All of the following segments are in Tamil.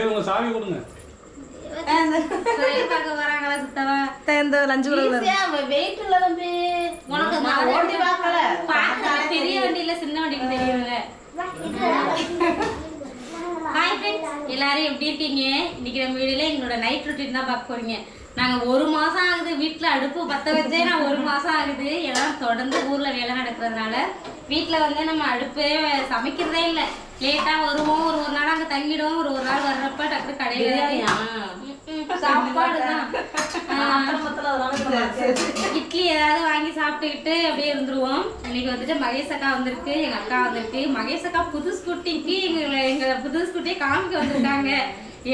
சரி உங்க சாவி கொடுங்க. ரயில் பார்க்க வராங்களா சித்தவா இந்த லஞ்சு கூட வெயிட் இல்ல தம்பி உனக்கு நான் ஓட்டி பார்க்கல. பார்க்கல பெரிய வண்டியில சின்ன வண்டியில தெரியும்ல ஹாய் ஃப்ரெண்ட்ஸ் எல்லாரும் எப்படி இருக்கீங்க? இன்னைக்கு நம்ம வீடியோல எங்களோட நைட் ரொட்டீன் தான் பார்க்க போறீங்க. நாங்க ஒரு மாசம் ஆகுது வீட்ல அடுப்பு பத்த வச்சே நான் ஒரு மாசம் ஆகுது. ஏன்னா தொடர்ந்து ஊர்ல வேலை நடக்கிறதுனால வீட்ல வந்து நம்ம அடுப்பே சமைக்கிறதே இல்லை. லேட்டா வருவோம் ஒரு ஒரு நாள் அங்க தங்கிடுவோம் ஒரு ஒரு நாள் வர்றப்ப டக்கு கடையில சாப்பாடு தான் இட்லி ஏதாவது வாங்கி சாப்பிட்டுக்கிட்டு அப்படியே இருந்துருவோம். இன்னைக்கு வந்துட்டு மகேஷ் அக்கா வந்திருக்கு எங்க அக்கா வந்திருக்கு. மகேஷ் அக்கா புது ஸ்கூட்டிக்கு எங்க எங்க புது ஸ்கூட்டியை காமிக்க வந்திருக்காங்க.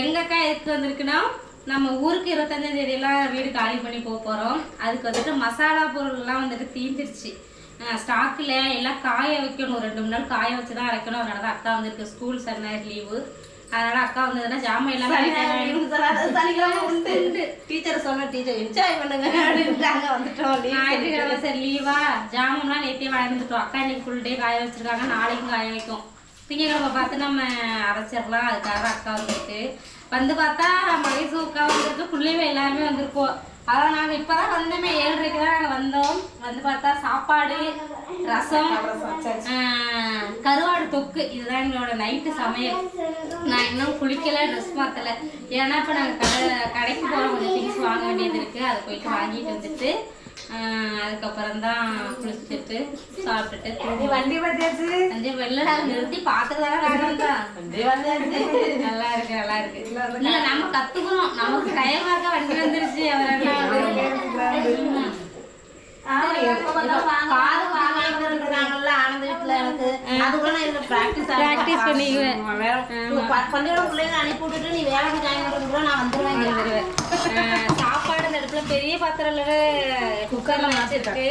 எங்க அக்கா எதுக்கு வந்திருக்குன்னா நம்ம ஊருக்கு இருபத்தஞ்சாம் தேதி எல்லாம் வீடு காலி பண்ணி போக போறோம். அதுக்கு வந்துட்டு மசாலா பொருள் எல்லாம் வந்துட்டு தீந்துருச்சு. ஸ்டாக்கில் எல்லாம் காய வைக்கணும். ரெண்டு மூணு நாள் காய வச்சு தான் அரைக்கணும். அதனால தான் அக்கா வந்திருக்கு. ஸ்கூல் சன்னார் லீவு அதனால அக்கா வந்ததுன்னா ஜாமான் எல்லாம் டீச்சர் சொன்ன டீச்சர் என்ஜாய் பண்ணுங்க. அப்படின்ட்டாங்க வந்துட்டோம். சரி லீவா ஜாமம்லாம் நேற்றே வாங்கிட்டுட்டோம் அக்கா இன்னைக்கு ஃபுல் டே காய வச்சிருக்காங்க. நாளைக்கும் காய வைக்கும். திங்கக்கிழமை பார்த்து நம்ம அரைச்சிடலாம். அதுக்காக அக்கா வந்துருக்கு. வந்து பார்த்தா மகேசு அக்கா வந்துருக்கு. பிள்ளைங்க எல்லாருமே வந்திருக்கோம். அதான் நாங்கள் இப்போ தான் வந்தோமே ஏழரைக்கு தான் நாங்கள் வந்தோம். வந்து பார்த்தா சாப்பாடு ரசம் ஆஹ், கருவாடு தொக்கு. இதுதான் எங்களோட நைட்டு சமையல். நான் இன்னும் குளிக்கல ட்ரெஸ் மாற்றல ஏன்னா இப்போ நாங்கள் கடை கடைக்கு போகிறோம் கொஞ்சம் திங்ஸ் வாங்க வேண்டியது இருக்குது அதை போயிட்டு வாங்கிட்டு வந்துட்டு அதுக்கப்புறம் தான் குளிச்சுட்டு சாப்பிட்டுட்டு தூங்கி வண்டி பார்த்தாச்சு? வந்து வெள்ளடா நிறுத்தி பார்த்துட்டு தானே வந்தோம் வண்டி வந்தாச்சு. நல்லா இருக்கு நல்லா இருக்கு. இல்ல நம்ம கத்துக்கணும். நமக்கு டைம் ஆக வண்டி வந்துருச்சு அவரெல்லாம் Practice பண்ணிக்குவேன். ஆமா, வேற- ப- பள்ளிக்கூடம் பிள்ளைங்க அனுப்பி விட்டுட்டு நீ வேலைக்கு பண்றதுக்கு கூட நான் வந்துருவேன். பெரிய பாத்திரம்ல குக்கர்ல வச்சிருக்கு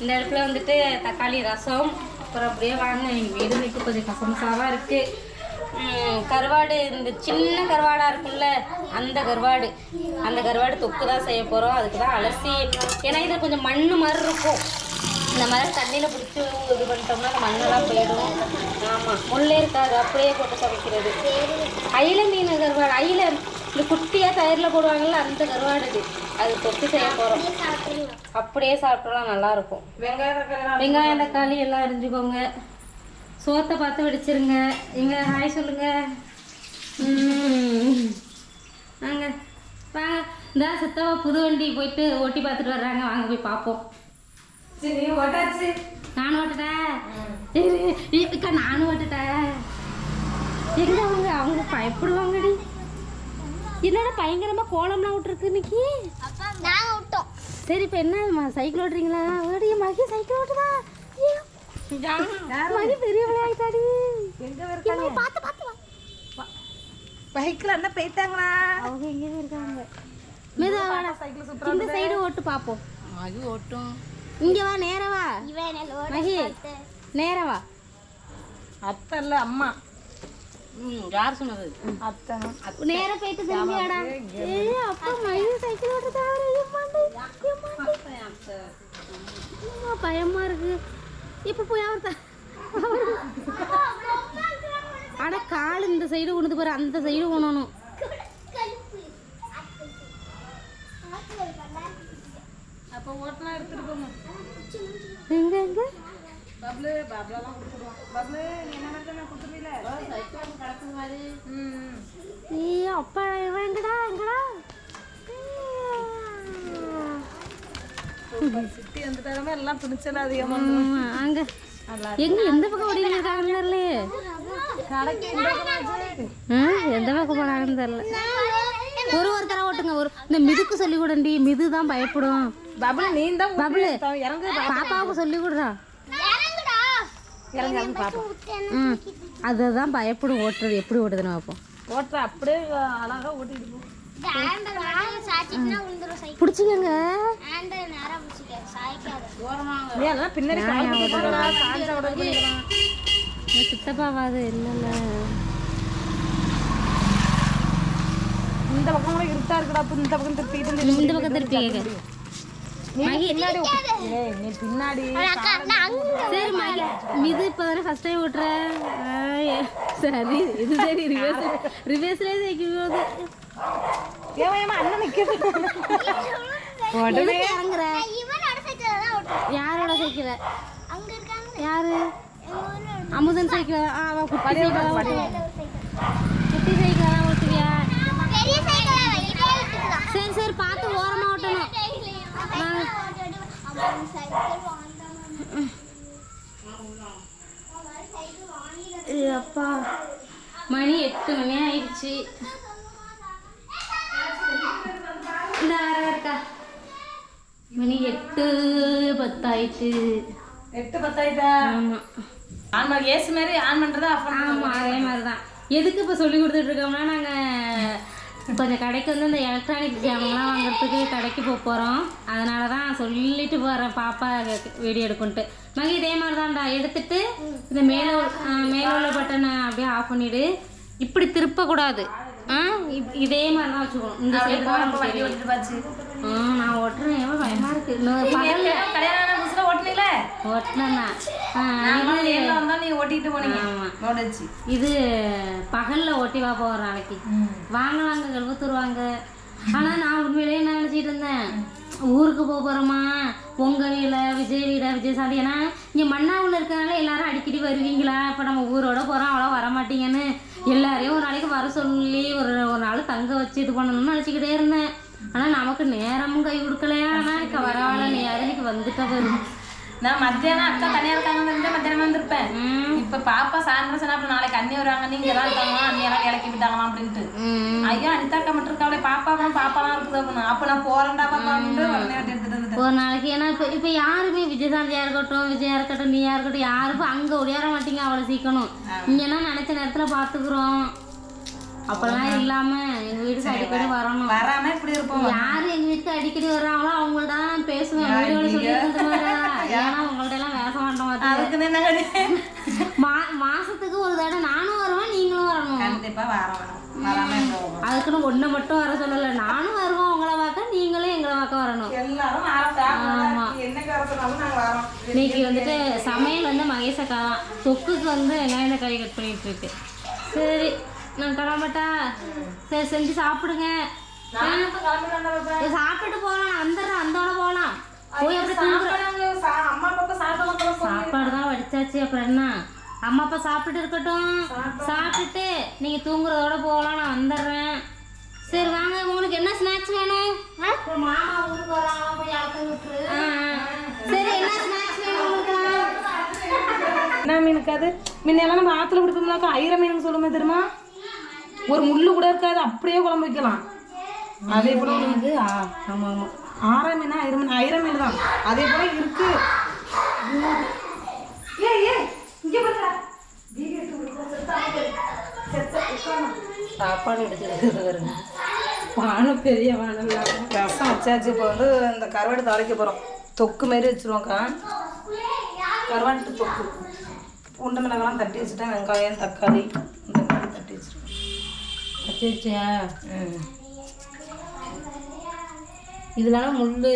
இந்த இடத்துல வந்துட்டு தக்காளி ரசம் அப்புறம் அப்படியே வாங்க எங்க வீடு வீட்டு கொஞ்சம் கசமசாவா இருக்கு. கருவாடு இந்த சின்ன கருவாடா இருக்கும்ல அந்த கருவாடு. அந்த கருவாடு தொக்கு தான் செய்ய போறோம். அதுக்கு தான் அலசி. ஏன்னா இது கொஞ்சம் மண்ணு மாதிரி இருக்கும். இந்த மாதிரி தண்ணியில் பிடிச்சி இது பண்ணிட்டோம்னா அந்த மண்ணெல்லாம் போயிடும். ஆமாம் முள்ளே இருக்காது. அப்படியே போட்டு சமைக்கிறது. அயில மீன் கருவாடு. அயில இந்த குட்டியாக தயிரில் போடுவாங்கல்ல அந்த கருவாடு இது. அது தொட்டு செய்ய போகிறோம் அப்படியே சாப்பிட்டோம்னா நல்லா இருக்கும் வெங்காயம் தக்காளி வெங்காயம் தக்காளி எல்லாம் அரிஞ்சுக்கோங்க. சோத்தை பார்த்து வெடிச்சிருங்க. எங்க ஹாய் சொல்லுங்க. வாங்க. வாங்க இந்த சித்தவா புது வண்டி போயிட்டு ஓட்டி பார்த்துட்டு வர்றாங்க. வாங்க போய் பார்ப்போம். சரி, ஓட்டாச்சு. நானும் ஓட்டுட்டேன். நானும் ஓட்டுட்டேன். எங்க அவங்க? அவங்க பயப்படுவாங்கடி என்னடா பயங்கரமா கோலம்லாம் விட்டுருக்கு இன்னைக்கு? நாங்க விட்டோம். சரி இப்போ என்ன? சைக்கிள் ஓட்டுறீங்களா? ஓடி மகி சைக்கிள் ஓட்டுதா. மகி பெரிய விளையாட்டாடி பார்த்து பார்த்து வா. பைக்ல என்ன போயிட்டாங்களா? அவங்க எங்கேயும் இருக்காங்க? மெதுவா இந்த சைடு ஓட்டு பார்ப்போம் அது ஓட்டும். இங்க வா நேரா வா. மகி நேரா வா. அத்தை இல்ல அம்மா. யார் சொன்னது? அத்தை. நேரா போயிட்டு திரும்பியாடா ஏய் அப்பா சைக்கிள் ஓட்டுதா பயமா இருக்கு. இப்ப போய் அவர் ஆனா கால் இந்த சைடு கொண்டு போற அந்த சைடு கொண்டணும். அப்போ ஓட்டலாம் எடுத்துட்டு போங்க. எங்க எங்க? பப்ளு பப்ளெல்லாம் கொடுத்துருவோம் பப்ளு நீ என்ன நான் கொடுத்துருவீல ம் ஏய் அப்பா இவன் எங்கடா எங்கடா? சிட்டி வந்துட்டாலுமே எல்லாம் துணிச்சல் அதிகமா ஆமா, அங்க. எங்க எந்த பக்கம் ஓடிட்டு இருக்காங்கன்னு தெரியலையே எந்த பக்கம் போனாங்கன்னு தெரியல. ஒரு ஒருத்தர ஓட்டுங்க ஒரு இந்த மிதுக்கு சொல்லி கொடுண்டி மிது தான் பயப்படும். பபுள் நீ தான் பபுளு பாப்பாவுக்கு சொல்லி கொடுறா இறங்குடா இறங்கு இறங்கு பாப்போம் ம் அதுதான் பயப்படும் ஓட்டுறது எப்படி ஓட்டுதுன்னு பார்ப்போம். ஓட்டுற அப்படியே அழகா ஓட்டிட்டு போ. இந்த பிடிச்சிக்கங்க. சித்தப்பாவாது இல்லைல்ல பக்கம் கூட இருட்டா இருக்குடா. இந்த பக்கம் திருப்பிட்டு இந்த பக்கம் திருப்பி பின்னாடி அக்கா நான் அங்க சரி மகி இது இப்போ தானே ஃபர்ஸ்ட் டைம் ஓட்டுற? சரி இது சரி ரிவர்ஸ் போது. ஏமா ஏமா அண்ணன் நிக்கிறது இறங்குற? தான் ஓட்டுறேன். யாரோட சைக்கிள் அங்க இருக்காங்க யாரு? அமுதன் சைக்கிள் ஆ அவன் குட்டி சைக்கிள் குட்டி சைக்கிள் ஓட்டுவியா? சரி சரி பார்த்து அப்பா மணி எட்டு மணி ஆயிடுச்சு. இந்த இருக்கா மணி எட்டு பத்தாயிட்டு. எட்டு பத்தாயிட்டா? ஆமா. ஆன் ஏசு மாதிரி ஆன் பண்றதா ஆஃப் ஆமா அதே மாதிரி தான் எதுக்கு இப்போ சொல்லி கொடுத்துட்டு இருக்கோம்னா நாங்கள் கொஞ்சம் கடைக்கு வந்து இந்த எலக்ட்ரானிக் ஜாமான்லாம் வாங்குறதுக்கு கடைக்கு போக போகிறோம் அதனால தான் சொல்லிட்டு போகிறேன் பாப்பா வீடியோ எடுக்குன்ட்டு. மகி இதே மாதிரி தான்டா எடுத்துட்டு இந்த மேலே மேலே உள்ள பட்டனை அப்படியே ஆஃப் பண்ணிவிடு இப்படி திருப்பக்கூடாது. ஆ இதே மாதிரி தான் வச்சுக்கணும். இந்த சைடு தான் நான் ஓட்டுறேன். ஏன் பயமா ஆன நாம இது பகல்ல ஓட்டி வா போகிற நாளைக்கு வாங்கலாங்க கழுவத்தூர் வாங்க ஆனா நான் உண்மையிலேயே என்ன நினச்சிட்டு இருந்தேன்? ஊருக்கு போக போகிறோமா உங்கள் வீட்டில் விஜய் வீடா விஜய் சாந்தி ஏன்னா இங்கே மண்ணாவில் இருக்கனால எல்லாரும் அடிக்கடி வருவீங்களா? இப்போ நம்ம ஊரோட போகிறோம் அவ்வளோ வரமாட்டீங்கன்னு. எல்லாரையும் ஒரு நாளைக்கு வர சொல்லி ஒரு ஒரு நாள் தங்க வச்சு இது பண்ணணும்னு நினச்சிக்கிட்டே இருந்தேன். ஆனால் நமக்கு நேரமும் கை கொடுக்கலையா? ஆனால் இக்க வரவாழ நீ அதுக்கு வந்துட்ட வரும் நான் மத்தியானம் அக்கா தனியா இருக்காங்கன்னு இருந்தா மத்தியானம் வந்திருப்பேன். இப்ப பாப்பா சாயந்தரம் சொன்னா அப்புறம் நாளைக்கு அண்ணி வருவாங்க. நீங்க எல்லாம் இருக்காங்களா அண்ணி எல்லாம் இறக்கி விட்டாங்களாம் அப்படின்ட்டு. ஐயா அனிதாக்கா மட்டும் இருக்காங்களே பாப்பா அப்புறம் பாப்பாலாம் இருக்குது அப்படின்னு அப்ப நான் போறேன்டா பாப்பா எடுத்துட்டு வந்துட்டேன் ஒரு நாளைக்கு ஏன்னா இப்போ இப்போ யாருமே விஜயசாந்தியா இருக்கட்டும் விஜயா இருக்கட்டும் நீயா இருக்கட்டும் யாருக்கும் அங்கே ஒடியார மாட்டீங்க அவ்வளோ சீக்கணும் இங்கன்னா நினச்ச நேரத்தில் பார்த்துக்குறோம் அப்போல்லாம் இல்லாமல் எங்கள் வீட்டுக்கு அடிக்கடி வரணும் வராம. இப்படி இருப்போம்? யார் எங்கள் வீட்டுக்கு அடிக்கடி வர்றாங்களோ அவங்கள்ட்ட தான் நான் பேசுவேன் ஏன்னா உங்கள்ட்ட எல்லாம் பேச மாட்டோம் மாசத்துக்கு ஒரு தடவை நானும் வருவேன் நீங்களும் வரணும். கண்டிப்பா எங்க போவோம் அதுக்குன்னு ஒன்றை மட்டும் வர சொல்லலை. நானும் வருவேன் உங்களை பார்க்க நீங்களும் எங்களை பார்க்க வரணும். ஆமா. இன்னைக்கு வந்துட்டு சமையல் வந்து மகேசக்கா தான். தொக்குக்கு வந்து வெங்காயம் தக்காளி கட் பண்ணிட்டு இருக்கு? சரி. நான் கிளம்பட்டா சரி செஞ்சு சாப்பிடுங்க. சாப்பிட்டு போகலாம் நான் வந்துடுறேன். வந்தோட போகலாம் போய் அப்படி சாப்பாடு தான் வடிச்சாச்சு. அப்புறம் என்ன? அம்மா அப்பா சாப்பிட்டு இருக்கட்டும். சாப்பிட்டுட்டு நீங்க தூங்குறதோட போகலாம் நான் வந்துடுறேன். சரி வாங்க. உங்களுக்கு என்ன ஸ்நாக்ஸ் வேணும். சரி என்ன ஸ்நாக்ஸ் வேணும் உங்களுக்கு? என்ன மீனுக்கு அது முன்னெல்லாம் நம்ம ஆத்துல பிடிப்போம்னாக்கா ஐர மீனுக்கு சொல்லுமே தெரியுமா? ஒரு முள்ளு கூட இருக்காது அப்படியே குழம்பு வைக்கலாம். அதே போல வந்து ஆமா ஆமா. ஆறாம் மீனா ஐரம் மீன் ஐரம் மீன் தான். அதே போல இருக்கு. சாப்பாடு எடுத்துக்கிறது வானம் பெரிய வானம் ரசம் வச்சாச்சு இப்போ வந்து இந்த கருவாடு தாளிக்க போகிறோம் தொக்கு மாரி வச்சுருவோம்க்கா. கருவாட்டு தொக்கு. உண்டை மிளகாலாம் தட்டி வச்சுட்டேன் வெங்காயம் தக்காளி. வச்சிருச்சியா இதெல்லாம் முள்ளு.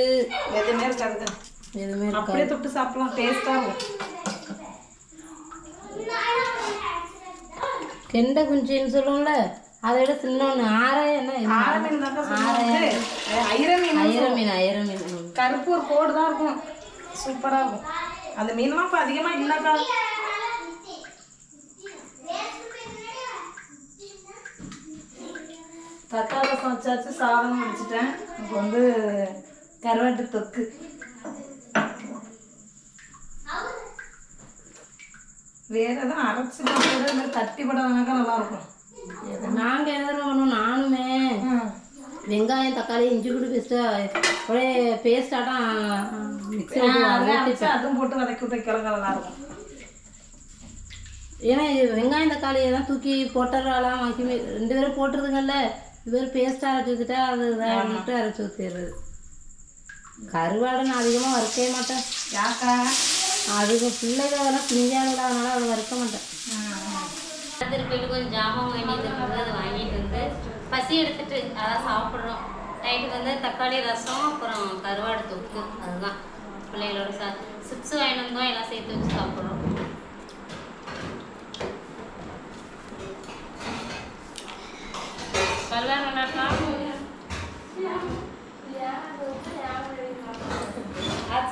எதுவுமே இருக்காதுங்க. எதுவுமே இருக்கா அப்படியே தொட்டு சாப்பிடலாம். டேஸ்ட்டாக இருக்கும். கெண்டை குஞ்சின்னு சொல்லுவோம்ல அதை விட சின்னொன்று ஆறாயிரம் என்ன? ஆர மீன் ஐர மீன் ஐர மீன் ஐர மீன். கருப்பு ஒரு கோடு தான் இருக்கும். சூப்பராக இருக்கும். அந்த மீன்லாம் இப்போ அதிகமாக இல்லைக்கா. தக்காளி ரசம் வச்சாச்சு சாதம் முடிச்சிட்டேன் இப்போ வந்து கருவாட்டு தொக்கு. வேற எதுவும் அரைச்சி போட்டு இந்த தட்டி படாதனாக்கா நல்லா இருக்கும் நாங்க என்ன பண்ணுவோம்? நானுமே வெங்காயம் தக்காளி இஞ்சி கூட பேஸ்ட்டு ஒரே பேஸ்டாட்டம் அரைச்சி அதுவும் போட்டு வதக்கி விட்டு கிழங்கு நல்லா இருக்கும் ஏன்னா வெங்காயம் தக்காளியை தான் தூக்கி போட்டுறாலாம் ரெண்டு பேரும் போட்டுருதுங்கல்ல இது பேர் பேஸ்ட்டாக அரைச்சி ஊற்றிட்டா அது இதாகிட்டு அரைச்சி ஊற்றிடுறது கருவாடை நான் அதிகமாக வறுக்கவே மாட்டேன். யாக்கா அதுக்கு பிள்ளைகள் அதெல்லாம் திங்காதுல அதனால அதை வறுக்க மாட்டேன். திருப்பிட்டு கொஞ்சம் ஜாமான் வேண்டியது இருந்தது அதை வாங்கிட்டு வந்து பசி எடுத்துட்டு அதான் சாப்பிட்றோம். நைட்டுக்கு வந்து தக்காளி ரசம் அப்புறம் கருவாடு தொக்கு. அதுதான். பிள்ளைங்களோட சா சிப்ஸ் வாங்கிட்டு வந்தோம் எல்லாம் சேர்த்து வச்சு சாப்பிட்றோம். เรื่องแล้วนะคะคุณ